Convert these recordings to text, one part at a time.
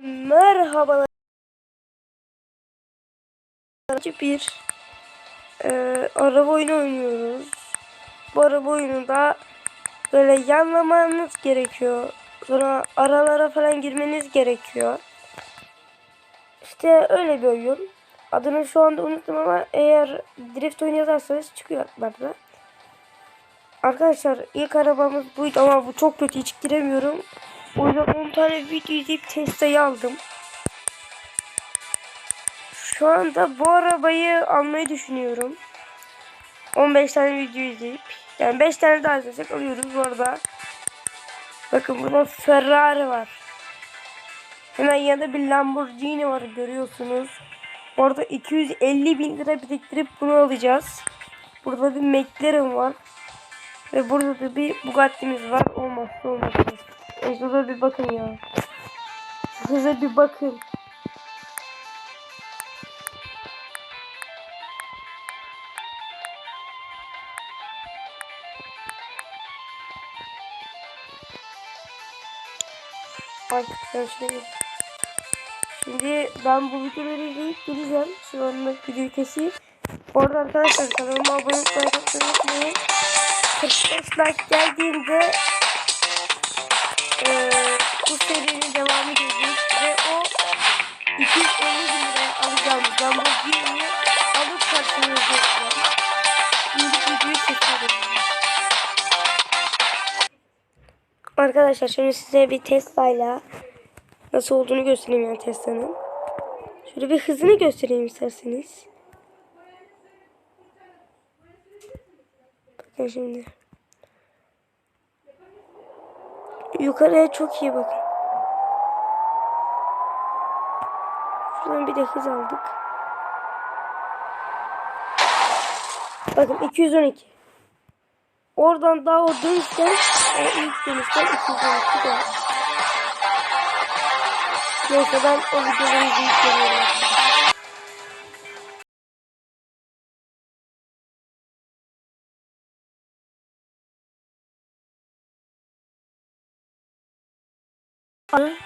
Merhabalar. Bir e, araba oyunu oynuyoruz. Bu araba oyununda böyle yanlamanız gerekiyor. Sonra aralara falan girmeniz gerekiyor. İşte öyle bir oyun. Adını şu anda unuttum ama eğer drift oyunu yazarsanız çıkıyor aklınıza. Arkadaşlar ilk arabamız buydu ama bu çok kötü hiç giremiyorum. O yüzden 10 tane video izleyip testayı aldım. Şu anda bu arabayı almayı düşünüyorum. 15 tane video izleyip. Yani 5 tane daha izlesek alıyoruz bu arada. Bakın burada Ferrari var. Hemen yanında bir Lamborghini var görüyorsunuz. Orada 250 bin lira biriktirip bunu alacağız. Burada bir McLaren var. Ve burada da bir Bugatti'miz var. Olmazsa olmaz. Egzoza bir bakın ya. Hıza bir bakın. Ay gel. Şimdi ben bu videoları izleyip geleceğim. Şu anlık videoyu keseyim. Orada arkadaşlar kanalıma abone olmayı unutmayın. 45 like geldiğinde bu serinin devamı gelecek ve o 250 bin liraya alacağımız Lamborghini'yi alıp karşınızda olacağım. Şimdi videoyu çekiyorum. Arkadaşlar şimdi size bir Tesla'yla nasıl olduğunu göstereyim yani Tesla'nın. Şöyle bir hızını göstereyim isterseniz. Bakın şimdi. Yukarıya çok iyi bakın. Şuradan bir de hız aldık. Bakın 212. Oradan daha o dönüşten o ilk dönüşten 212 de. Neyse ben o videoları izleyip geliyorum.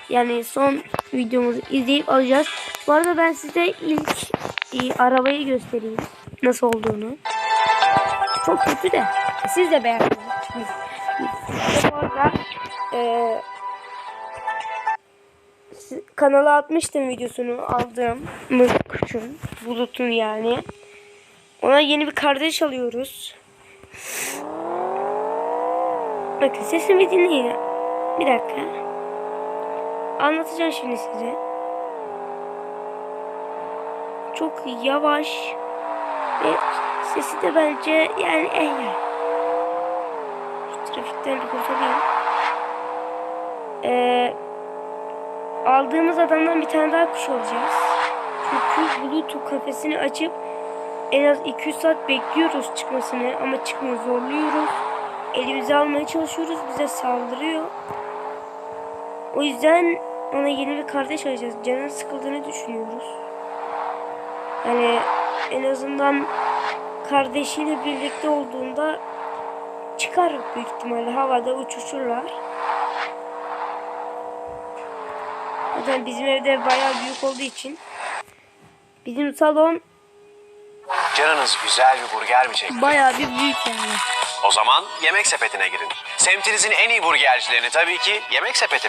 Yani son videomuzu izleyip alacağız. Bu arada ben size ilk e, arabayı göstereyim. Nasıl olduğunu. Çok kötü de. Siz de beğendiniz. Bu arada e, kanala atmıştım videosunu aldığım kuşun bulutun yani. Ona yeni bir kardeş alıyoruz. Bakın sesimi dinleyin. Bir dakika. Anlatacağım şimdi size. Çok yavaş ve sesi de bence yani en iyi. Şu trafikten bir kurtulayım. Ee, aldığımız adamdan bir tane daha kuş alacağız. Çünkü Bluetooth kafesini açıp en az 200 saat bekliyoruz çıkmasını ama çıkmıyor zorluyoruz. Elimize almaya çalışıyoruz bize saldırıyor. O yüzden ona yeni bir kardeş alacağız. Canın sıkıldığını düşünüyoruz. Yani en azından kardeşiyle birlikte olduğunda çıkar büyük ihtimalle havada uçuşurlar. Zaten bizim evde bayağı büyük olduğu için bizim salon Canınız güzel bir burger mi çekti? bayağı bir büyük yani. O zaman yemek sepetine girin. Semtinizin en iyi burgercilerini tabii ki yemek sepeti.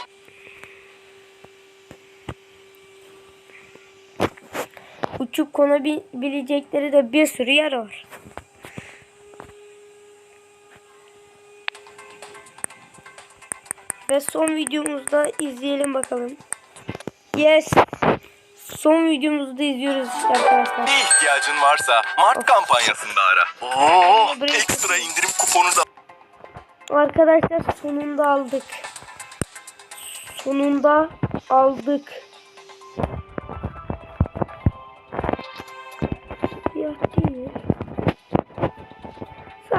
Uçup konabilecekleri de bir sürü yer var. Ve son videomuzda izleyelim bakalım. Yes. Son videomuzu da izliyoruz işte arkadaşlar. Ne ihtiyacın varsa Mart kampanyasında ara. Oo, ekstra indirim kuponu da Arkadaşlar sonunda aldık. Sonunda aldık.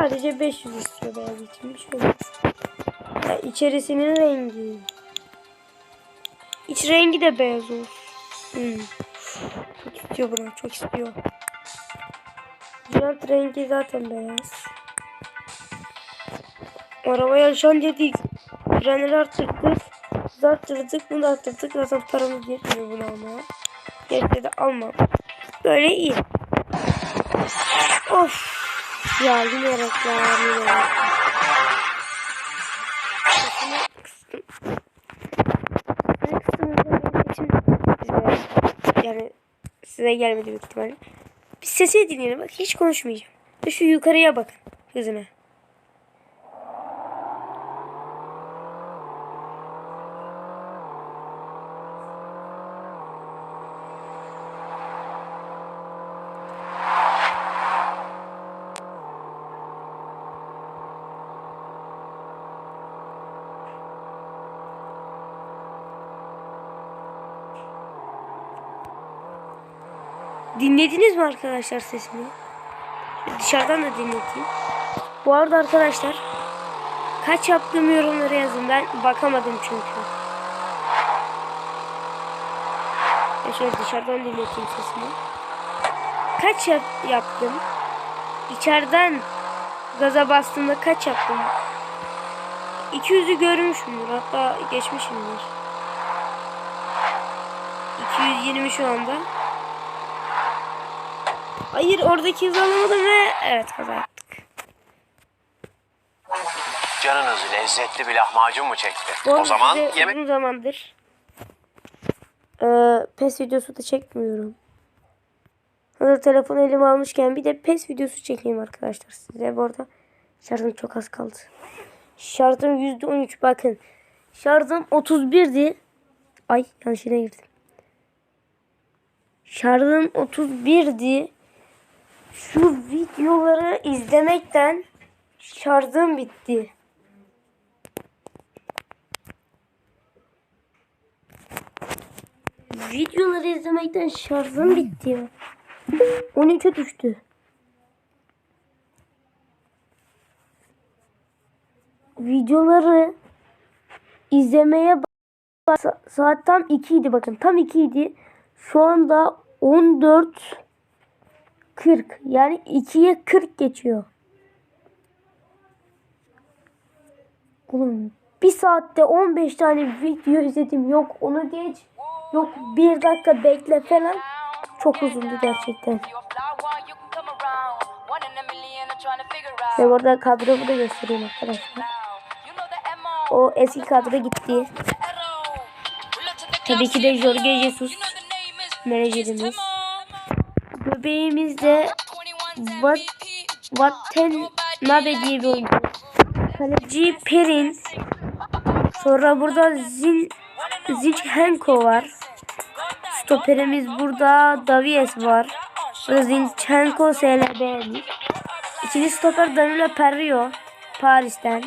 Sadece 500 istiyor beyaz için. Olmaz. Ya içerisinin rengi. İç rengi de beyaz olsun. Hmm. Çok istiyor bunu. Çok istiyor. Jant rengi zaten beyaz. Arabaya şan dedik. Frenleri arttırdık. da arttırdık. Bunu da arttırdık. Zaten paramız yetmiyor bunu almaya. Gerekli de almam. Böyle iyi. Of. Ya yine reklam yine yani size gelmedi büyük ihtimalle. Bir sesi dinleyelim. Bak hiç konuşmayacağım. Şu yukarıya bakın. Hızına. Dinlediniz mi arkadaşlar sesini? Dışarıdan da dinleteyim. Bu arada arkadaşlar kaç yaptığımı yorumlara yazın. Ben bakamadım çünkü. Ben şöyle dışarıdan dinleteyim sesini. Kaç yap yaptım? İçeriden gaza bastığımda kaç yaptım? 200'ü görmüşümdür. Hatta geçmişimdir. 220 şu anda. Hayır oradaki hızı alamadım ve evet kaza yaptık. Canınız lezzetli bir lahmacun mu çekti? Arada O zaman yemek... uzun zamandır e, PES videosu da çekmiyorum. Hazır telefonu elime almışken bir de PES videosu çekeyim arkadaşlar size. Bu arada şarjım çok az kaldı. Şarjım %13 bakın. Şarjım 31'di. Ay yanlış yere girdim. Şarjım 31'di. Şu videoları izlemekten şarjım bitti. Videoları izlemekten şarjım bitti ya. 13'e düştü. Videoları izlemeye saat tam 2 idi bakın tam 2 idi. Şu anda 14 40 yani 2'ye 40 geçiyor. Oğlum bir saatte 15 tane video izledim. Yok onu geç. Yok bir dakika bekle falan. Çok uzundu gerçekten. Ve burada kadromu da göstereyim arkadaşlar. O eski kadro gitti. Tabii ki de Jorge Jesus menajerimiz. Göbeğimiz de Wat Watanabe diye bir oyuncu. Kaleci Perin. Sonra burada Zin Zinchenko var. Stoperimiz burada Davies var. Burada Zinchenko SLB. İkinci stoper Danilo Perrio Paris'ten.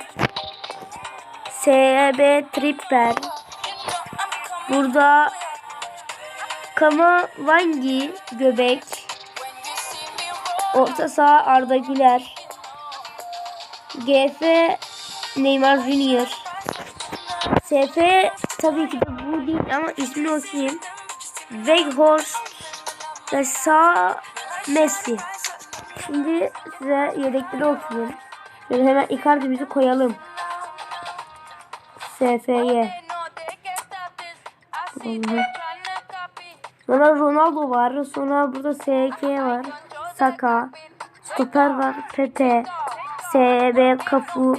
SB Tripper. Burada Kamavangi Göbek. Orta saha Arda Güler. GF Neymar Junior. SP tabii ki de bu değil ama ismini okuyayım. Weghorst ve sağ Messi. Şimdi size yedekleri okuyayım. Böyle hemen Icardi'mizi koyalım. SF'ye. Sonra Ronaldo var. Sonra burada SK var. Saka. Stoper var. Pepe. SB Kafu.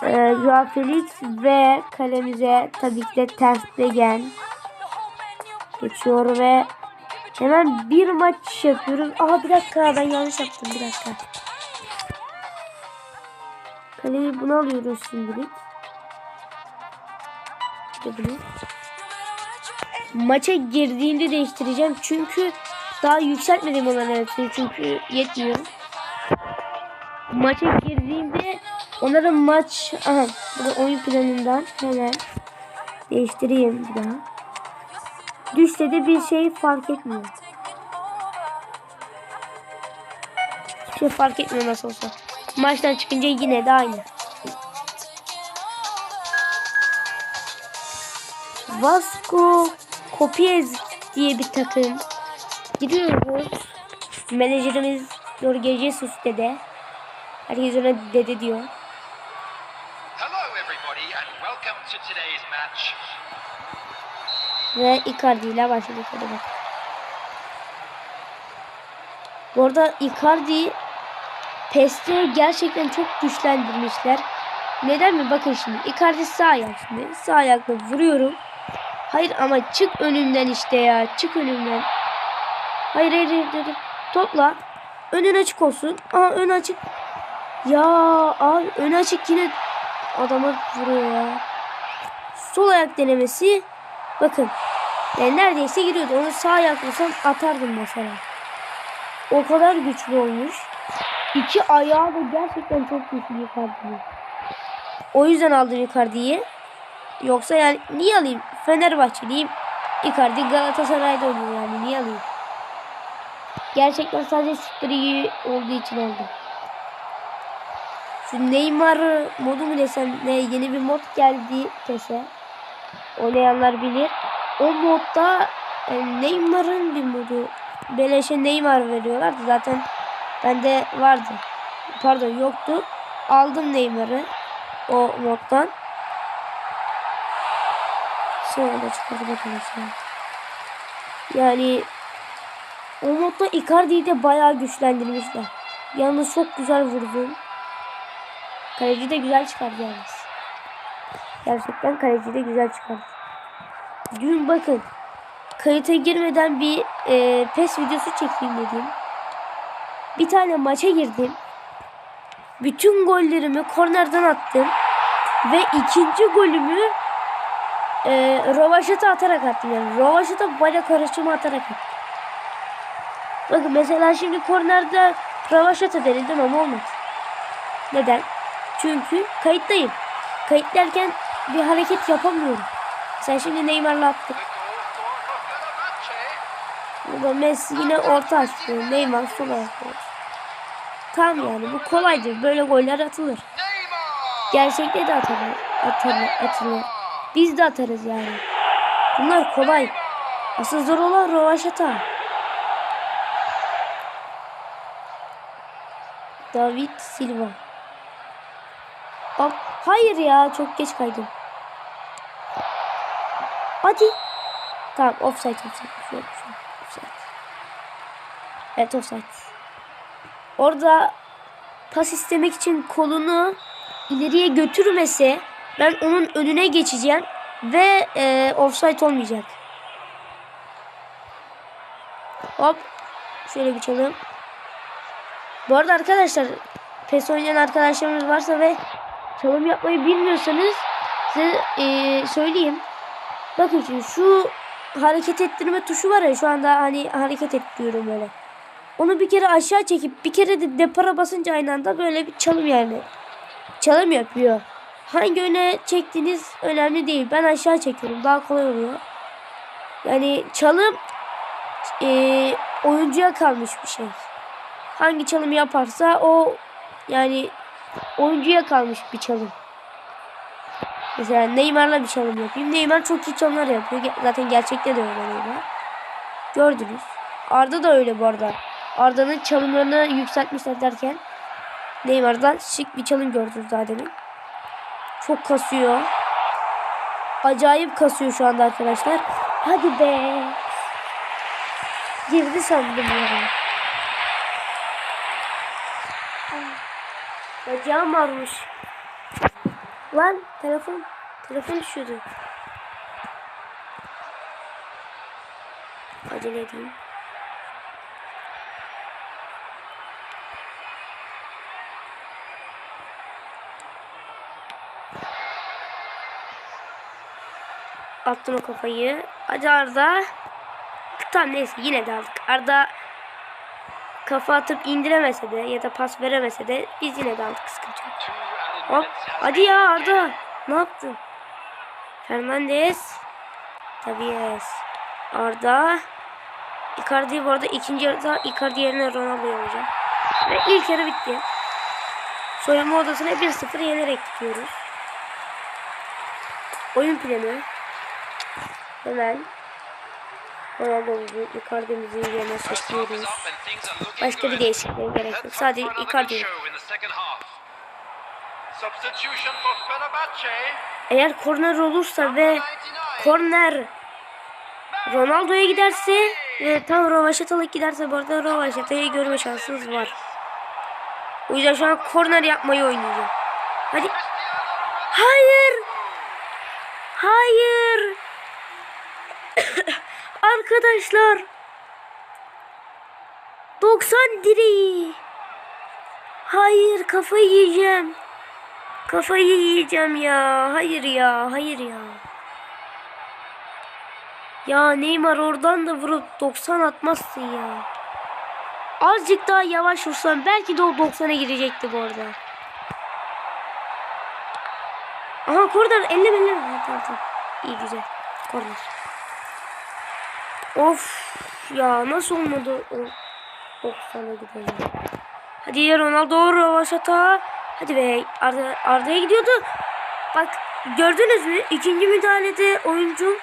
Joao Felix ve kalemize tabii ki de Ter Stegen geçiyor ve hemen bir maç yapıyoruz. Aha bir dakika ben yanlış yaptım bir dakika. Kaleyi bunu alıyoruz şimdilik. Bunu. Maça girdiğinde değiştireceğim çünkü daha yükseltmedim onların hepsini çünkü yetmiyor. Maça girdiğimde onların maç aha oyun planından hemen değiştireyim bir daha. Düşse de bir şey fark etmiyor. Hiçbir şey fark etmiyor nasıl olsa. Maçtan çıkınca yine de aynı. Vasco Kopiez diye bir takım. Giriyoruz. Menajerimiz Jorge Jesus dede. Herkes ona dede diyor. Hello, everybody, and welcome to today's match. Ve Icardi ile başladık. Hadi bak. Bu arada Icardi PES'te gerçekten çok güçlendirmişler. Neden mi? Bakın şimdi. Icardi sağ ayak şimdi. Sağ ayakla vuruyorum. Hayır ama çık önümden işte ya. Çık önümden. Hayır hayır hayır. hayır. Topla. Önün açık olsun. Aa ön açık. Ya abi ön açık yine adama vuruyor ya. Sol ayak denemesi. Bakın. Yani neredeyse giriyordu. Onu sağ ayak vursam atardım mesela. O kadar güçlü olmuş. İki ayağı da gerçekten çok güçlü Icardi'nin. O yüzden aldım Icardi'yi. Yoksa yani niye alayım? Fenerbahçeliyim. Icardi Galatasaray'da oynuyor yani. Niye alayım? Gerçekten sadece şutları iyi olduğu için aldım. Şu Neymar modu mu desem ne yeni bir mod geldi PES'e. Oynayanlar bilir. O modda e, Neymar'ın bir modu. Beleşe Neymar veriyorlardı zaten. Bende vardı. Pardon yoktu. Aldım Neymar'ı o moddan. Sonra da çıkardı şimdi. Yani o modda Icardi'yi de bayağı güçlendirmişler. Yalnız çok güzel vurdu. Kaleci de güzel çıkardı yalnız. Gerçekten kaleci de güzel çıkardı. Dün bakın kayıta girmeden bir e, PES videosu çekeyim dedim. Bir tane maça girdim. Bütün gollerimi kornerden attım. Ve ikinci golümü e, rovaşata atarak attım. Yani rovaşata bala karışımı atarak attım. Bakın mesela şimdi kornerde rovaşata denedim ama olmadı. Neden? Çünkü kayıttayım. Kayıtlarken bir hareket yapamıyorum. Sen şimdi Neymar'la attık. Burada Messi yine orta açtı. Neymar sol ayakta. Tamam yani bu kolaydır. Böyle goller atılır. Gerçekte de atılır. Atılır. atılır. Biz de atarız yani. Bunlar kolay. Asıl zor olan rovaşata. David Silva. Hop. Hayır ya çok geç kaydım. Hadi. Tamam offside offside. Şöyle, offside. Evet offside. Orada pas istemek için kolunu ileriye götürmese ben onun önüne geçeceğim ve e, offside olmayacak. Hop. Şöyle çalım. Bu arada arkadaşlar PES oynayan arkadaşlarımız varsa ve çalım yapmayı bilmiyorsanız size e, söyleyeyim. Bakın şimdi şu hareket ettirme tuşu var ya şu anda hani hareket ettiriyorum böyle. Onu bir kere aşağı çekip bir kere de depara basınca aynı anda böyle bir çalım yani. Çalım yapıyor. Hangi öne çektiğiniz önemli değil. Ben aşağı çekiyorum. Daha kolay oluyor. Yani çalım e, oyuncuya kalmış bir şey. Hangi çalım yaparsa o yani oyuncuya kalmış bir çalım. Mesela Neymar'la bir çalım yapayım. Neymar çok iyi çalımlar yapıyor. Zaten gerçekte de öyle Neymar. Gördünüz. Arda da öyle bu arada. Arda'nın çalımlarını yükseltmişler derken Neymar'dan şık bir çalım gördünüz daha demin. Çok kasıyor. Acayip kasıyor şu anda arkadaşlar. Hadi be. Girdi sandım ya. Bacağım varmış. Lan telefon. Telefon düşüyordu. Acele edeyim. Attım o kafayı. Hadi Arda. Tamam neyse yine de aldık. Arda kafa atıp indiremese de ya da pas veremese de biz yine de aldık sıkıntı. Hop. Hadi ya Arda. Ne yaptın? Fernandez. Tabii yes. Arda. Icardi bu arada ikinci yarıda Icardi yerine Ronaldo alacak. Ve ilk yarı bitti. Soyunma odasına 1-0 yenerek gidiyoruz. Oyun planı. Hemen Ronaldo'muzu, Icardi'mizi yerine çekiyoruz. Başka bir değişikliğe gerek yok. Sadece Icardi. Eğer korner olursa ve korner Ronaldo'ya giderse ve tam Rovaşatalık giderse bu arada Rovaşata'yı görme şansınız var. O yüzden şu an korner yapmayı oynayacağım. Hadi. Hayır. Hayır. Arkadaşlar. 90 direği. Hayır kafayı yiyeceğim. Kafayı yiyeceğim ya. Hayır ya. Hayır ya. Ya Neymar oradan da vurup 90 atmazsın ya. Azıcık daha yavaş vursan belki de o 90'a girecekti bu arada. Aha korner Tamam tamam. İyi güzel. Korner. Of ya nasıl olmadı o 90'a gidelim. Hadi ya Ronaldo Rovaşata. Hadi be Arda, Arda'ya gidiyordu. Bak gördünüz mü? İkinci müdahalede oyuncu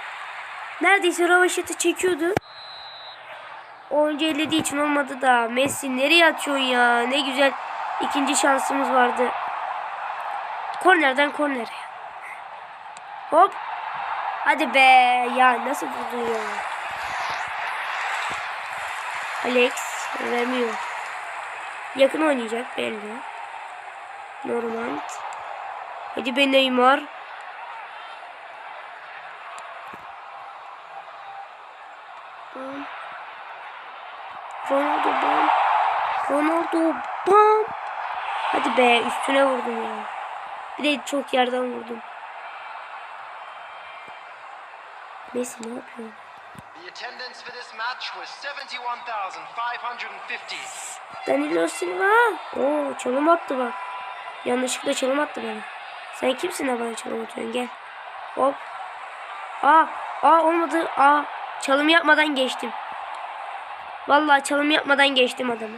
neredeyse Rovaşat'ı çekiyordu. Oyuncu ellediği için olmadı da Messi nereye atıyorsun ya? Ne güzel ikinci şansımız vardı. Kornerden kornere. Hop. Hadi be. Ya nasıl vurdu ya? Alex vermiyor. Yakın oynayacak belli. Normal. Hadi be Neymar. Bam. Ronaldo bam. Ronaldo bam. Hadi be üstüne vurdum ya. Bir de çok yerden vurdum. Messi ne yapıyor? Attendance for this match was 71,550. Danilo Silva. Oo çalım attı bak. Yanlışlıkla çalım attı bana. Sen kimsin ha bana çalım atıyorsun gel. Hop. Aa, aa olmadı. Aa çalım yapmadan geçtim. Vallahi çalım yapmadan geçtim adamı.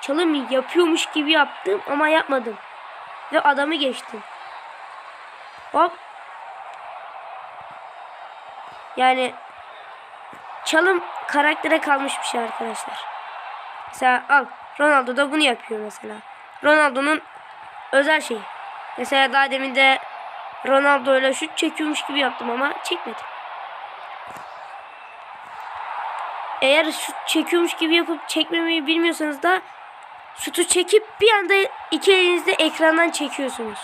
Çalım yapıyormuş gibi yaptım ama yapmadım. Ve adamı geçtim. Hop. Yani çalım karaktere kalmış bir şey arkadaşlar. Mesela al Ronaldo da bunu yapıyor mesela. Ronaldo'nun özel şeyi. Mesela daha demin de Ronaldo ile şut çekiyormuş gibi yaptım ama çekmedim. Eğer şut çekiyormuş gibi yapıp çekmemeyi bilmiyorsanız da şutu çekip bir anda iki elinizde ekrandan çekiyorsunuz.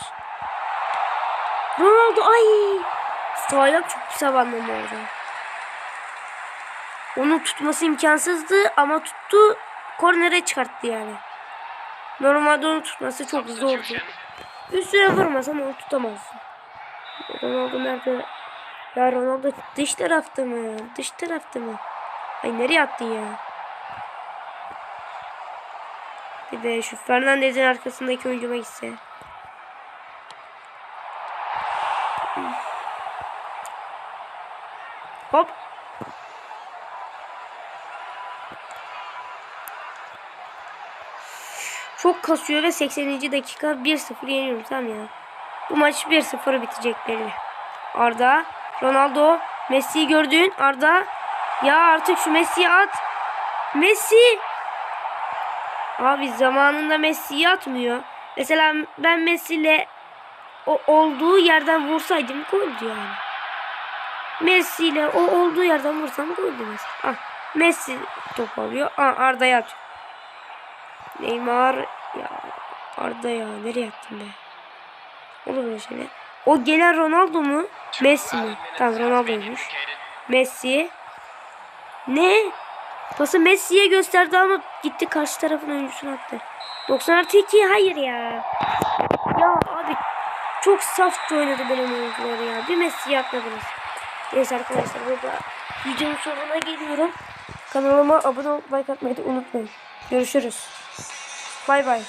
Ronaldo ay ayak çok pis abandım bu arada. Onun tutması imkansızdı ama tuttu kornere çıkarttı yani. Normalde onu tutması çok zordu. Üstüne vurmasan onu tutamazsın. Ronaldo nerede? Ya Ronaldo dış tarafta mı? Dış tarafta mı? Ay nereye attın ya? Bir de şu Fernandez'in arkasındaki oyuncuma gitse. Hop. Çok kasıyor ve 80. dakika 1-0 yeniyorum tamam ya. Bu maç 1-0 bitecek belli. Arda, Ronaldo, Messi'yi gördün. Arda, ya artık şu Messi'yi at. Messi. Abi zamanında Messi'yi atmıyor. Mesela ben Messi'yle o olduğu yerden vursaydım goldü yani. Messi ile o olduğu yerden vursam goldü mesela. Ah, Messi top alıyor. Ah, Arda'ya atıyor. Neymar ya Arda ya nereye attın be? Olur böyle şeyler. O gelen Ronaldo mu? Messi mi? Tamam Ronaldo'ymuş. Messi. Ne? Pası Messi'ye gösterdi ama gitti karşı tarafın oyuncusuna attı. 90 artı 2 hayır ya. Ya abi çok safça oynadı benim oyuncuları ya. Bir Messi'yi atmadınız. Neyse arkadaşlar burada videonun sonuna geliyorum. Kanalıma abone olup like atmayı unutmayın. Görüşürüz. Bay bay.